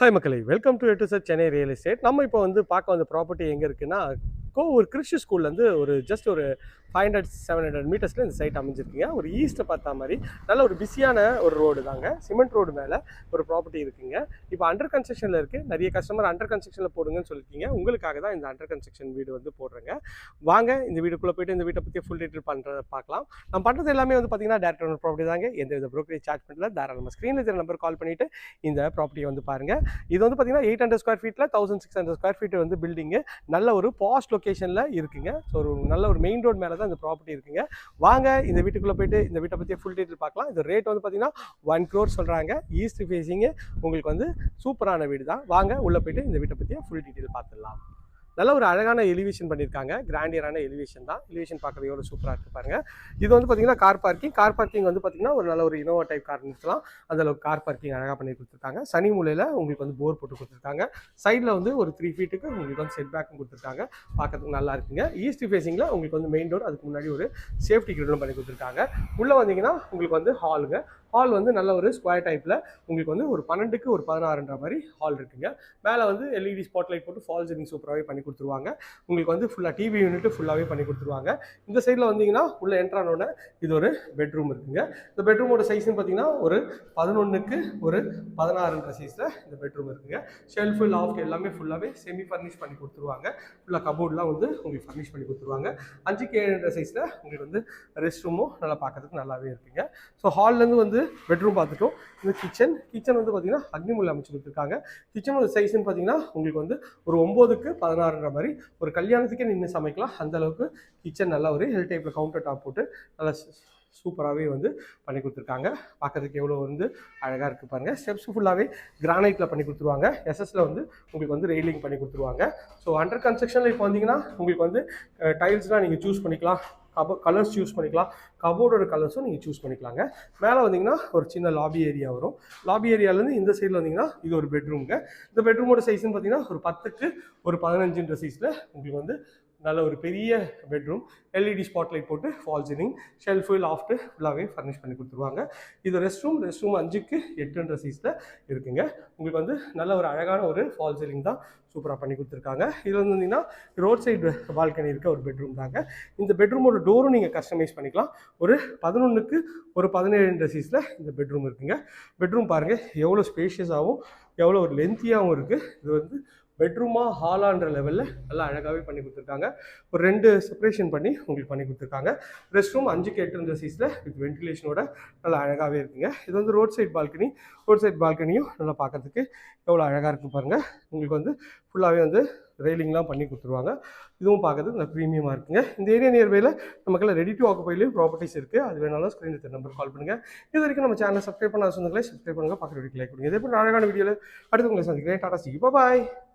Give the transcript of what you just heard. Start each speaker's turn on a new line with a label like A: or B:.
A: Hi மக்களை welcome to எட்டு sir Chennai real estate நம்ம இப்போ வந்து பார்க்க வந்த ப்ராப்பர்ட்டி எங்கே இருக்குன்னா கோ ஒரு கிறிஸ்டி ஸ்கூல்லேருந்து ஒரு ஜஸ்ட் ஒரு ஃபைவ் ஹண்ட்ரட் செவன் ஹண்ட்ரட் மீட்டர்ஸில் இந்த சைட் அமைஞ்சிருக்கீங்க. ஒரு ஈஸ்ட்டை பார்த்தா மாதிரி நல்ல ஒரு பிஸியான ஒரு ரோடு தாங்க. சிமெண்ட் ரோடு மேலே ஒரு ப்ராப்பர்ட்டி இருக்குங்க. இப்போ அண்டர் கன்ஸ்ட்ரக்ஷனில் இருக்குது நிறைய கஸ்டமர் அண்டர் கன்ஸ்ட்ரக்ஷனில் போடுங்கன்னு சொல்லியிருக்கீங்க உங்களுக்காக தான் இந்த அண்டர் கன்ஸ்ட்ரக்ஷன் வீடு வந்து போடுறேங்க. வாங்க இந்த வீடுக்குள்ளே போயிட்டு இந்த வீட்டை பற்றி ஃபுல் டீட்டெயில் பண்ணுறத பார்க்கலாம். நம்ம பண்ணுறது எல்லாமே வந்து பார்த்தீங்கன்னா டேரக்ட் ஓனர் ப்ராப்பர்ட்டி தாங்க. எந்த வித ப்ரோக்கரேஜ் சார்ஜ் பண்ணல தாராளமாக ஸ்க்ரீனில் இருக்கிற நம்பர் கால் பண்ணிவிட்டு இந்த ப்ராப்பர்ட்டியை வந்து பாருங்கள் இது வந்து பார்த்தீங்கன்னா எயிட் ஹண்ட்ரட் ஸ்கொயர் ஃபீட்டில் thousand six hundred square feet வந்து பில்டிங்கு நல்ல ஒரு பாஸ்ட் லொக்கேஷனில் இருக்குங்க. ஸோ ஒரு நல்ல ஒரு மெயின் ரோட் மேலே தான் இந்த ப்ராப்பர்ட்டி இருக்குங்க. வாங்க இந்த வீட்டுக்குள்ளே போயிட்டு இந்த வீட்டை பற்றி ஃபுல் டீட்டெயில் பார்க்கலாம். இது ரேட் வந்து பார்த்தீங்கன்னா ஒன் க்ரோர் சொல்கிறாங்க ஈஸ்ட் ஃபேஸிங்கு உங்களுக்கு வந்து சூப்பரான வீடு தான் வாங்க உள்ளே போயிட்டு இந்த வீட்டை பற்றிய ஃபுல் டீட்டெயில் பார்த்துடலாம். நல்ல ஒரு அழகான எலிவேஷன் பண்ணியிருக்காங்க. கிராண்டியரான எலிவேஷன் தான். எலிவேஷன் பார்க்கறது எவ்வளோ சூப்பராக இருக்குது பாருங்கள் இது வந்து பார்த்தீங்கன்னா கார் பார்க்கிங் கார் பார்க்கிங் வந்து பார்த்தீங்கன்னா ஒரு நல்ல ஒரு இனோவா டைப் கார் நிறுத்தலாம் அந்தளவுக்கு கார் பார்க்கிங் அழகாக பண்ணி கொடுத்துருக்காங்க. சனி மூலையில் உங்களுக்கு வந்து போர் போட்டு கொடுத்துருக்காங்க. சைடில் வந்து ஒரு த்ரீ ஃபீட்டுக்கு உங்களுக்கு வந்து செட் பேக்கும் கொடுத்துருக்காங்க. பார்க்கறதுக்கு நல்லா இருக்குங்க. ஈஸ்ட் ஃபேஸிங்கில் உங்களுக்கு வந்து மெயின் டோர் அதுக்கு முன்னாடி ஒரு சேஃப்டி கிரிலும் பண்ணி கொடுத்துருக்காங்க. உள்ளே வந்தீங்கன்னா உங்களுக்கு வந்து ஹாலுங்க ஹால் வந்து நல்ல ஒரு ஸ்கொயர் டைப்பில் உங்களுக்கு வந்து ஒரு பன்னெண்டுக்கு ஒரு பதினாறுன்ற மாதிரி ஹால் இருக்குங்க. மேலே வந்து எல்இடி ஸ்பாட்லைட் போட்டு ஃபால் சீலிங் சூப்பராகவே பண்ணி கொடுத்துருவாங்க. உங்களுக்கு வந்து ஃபுல்லாக டிவி யூனிட்டு ஃபுல்லாகவே பண்ணி கொடுத்துருவாங்க. இந்த சைடில் வந்தீங்கன்னா உள்ள என்ட்ரானோட இது ஒரு பெட்ரூம் இருக்குங்க. இந்த பெட்ரூமோட சைஸ்னு பார்த்தீங்கன்னா ஒரு பதினொன்றுக்கு ஒரு பதினாறுன்ற சைஸில் இந்த பெட்ரூம் இருக்குங்க. ஷெல்ஃபு லாஃப்ட் எல்லாமே ஃபுல்லாகவே செமி ஃபர்னிஷ் பண்ணி கொடுத்துருவாங்க. ஃபுல்லாக கபோர்ட்லாம் வந்து உங்களுக்கு ஃபர்னிஷ் பண்ணி கொடுத்துருவாங்க. அஞ்சுக்கு ஏழுன்ற சைஸில் உங்களுக்கு வந்து ரெஸ்ட் ரூமும் நல்லா பார்க்கறதுக்கு நல்லாவே இருக்குங்க. ஸோ ஹால்லேருந்து வந்து பெட்ரூம் பார்த்துட்டோம். இந்த கிச்சன் கிச்சன் வந்து பார்த்தீங்கன்னா அக்னிமுள்ள அமைச்சு கொடுத்துருக்காங்க. கிச்சனோட சைஸ்ன்னு பார்த்தீங்கன்னா உங்களுக்கு வந்து ஒரு ஒம்போதுக்கு பதினாறுன்ற மாதிரி ஒரு கல்யாணத்துக்கே நின்று சமைக்கலாம். அந்தளவுக்கு கிச்சன் நல்லா ஒரு ஹெல் டைப்பில் கவுண்டர் டாப் போட்டு நல்லா சூப்பராகவே வந்து பண்ணி கொடுத்துருக்காங்க. பார்க்கறதுக்கு எவ்வளோ வந்து அழகாக இருக்குது பாருங்கள் ஸ்டெப்ஸ் ஃபுல்லாகவே கிரானைட்டில் பண்ணி கொடுத்துருவாங்க. எஸ்எஸ்ல வந்து உங்களுக்கு வந்து ரெயிலிங் பண்ணி கொடுத்துருவாங்க. ஸோ அண்டர் கன்ஸ்ட்ரக்ஷனில் இப்போ வந்தீங்கன்னா உங்களுக்கு வந்து டைல்ஸ்லாம் நீங்கள் சூஸ் பண்ணிக்கலாம். கபோ கலர்ஸ் சூஸ் பண்ணிக்கலாம். கபோர்டோட கலர்ஸும் நீங்கள் சூஸ் பண்ணிக்கலாங்க. மேலே வந்தீங்கன்னா ஒரு சின்ன லாபி ஏரியா வரும். லாபி ஏரியாலேருந்து இந்த சைடில் வந்தீங்கன்னா இது ஒரு பெட்ரூம்ங்க இந்த பெட்ரூமோட சைஸ்னு பார்த்தீங்கன்னா ஒரு பத்துக்கு ஒரு பதினஞ்சுன்ற சைஸில் உங்களுக்கு வந்து நல்ல ஒரு பெரிய பெட்ரூம் எல்இடி ஸ்பாட்லைட் போட்டு ஃபால் சீலிங் ஷெல்ஃபு லாஃப்ட்டு ஃபுல்லாகவே ஃபர்னிஷ் பண்ணி கொடுத்துருவாங்க. இது ரெஸ்ட் ரூம் ரெஸ்ட் ரூம் அஞ்சுக்கு எட்டுன்ற சீஸில் இருக்குங்க. உங்களுக்கு வந்து நல்ல ஒரு அழகான ஒரு ஃபால் சீலிங் தான் சூப்பராக பண்ணி கொடுத்துருக்காங்க. இது வந்து வந்தீங்கன்னா ரோட் சைடு பால்கனி இருக்க ஒரு பெட்ரூம் தாங்க. இந்த பெட்ரூமோட டோரும் நீங்கள் கஸ்டமைஸ் பண்ணிக்கலாம். ஒரு பதினொன்றுக்கு ஒரு பதினேழுன்ற சீஸில் இந்த பெட்ரூம் இருக்குங்க. பெட்ரூம் பாருங்கள் எவ்வளோ ஸ்பேஷியஸாகவும் எவ்வளோ ஒரு லென்த்தியாகவும் இருக்குது இது வந்து பெட்ரூமா ஹாலான்ற லெவலில் நல்லா அழகாகவே பண்ணி கொடுத்துருக்காங்க. ஒரு ரெண்டு செப்பரேஷன் பண்ணி உங்களுக்கு பண்ணி கொடுத்துருக்காங்க. ரெஸ்ட் ரூம் அஞ்சு கேட்டிருந்த சீஸில் வித் வென்டிலேஷனோட நல்லா அழகாகவே இருக்குங்க. இது வந்து road side balcony road side பால்கனியும் நல்லா பார்க்கறதுக்கு எவ்வளோ அழகாக இருக்குது பாருங்கள் உங்களுக்கு வந்து ஃபுல்லாகவே வந்து ரெயிலிங்லாம் பண்ணி கொடுத்துருவாங்க. இதுவும் பார்க்கறதுக்கு நல்லா ப்ரீமியமாக இருக்குங்க. இந்த ஏரியா நியர்பையில் நமக்கெல்லாம் ரெடி டு ஆக்குப்பைலையும் ப்ராப்பர்ட்டிஸ் இருக்குது அது வேணாலும் ஸ்க்ரீன் எடுத்த நம்பர் கால் பண்ணுங்கள் இது வரைக்கும் நம்ம சேனலை சப்ஸ்கிரைப் பண்ணாத சொந்தங்களே சப்ஸ்கிரைப் பண்ணுங்கள் பக்கத்து வீடியோ லைக் கொடுங்க. இதே போல் அழகான வீடியோவில் அடுத்து உங்களை சந்திக்கிறேன். டாடா சி பாய்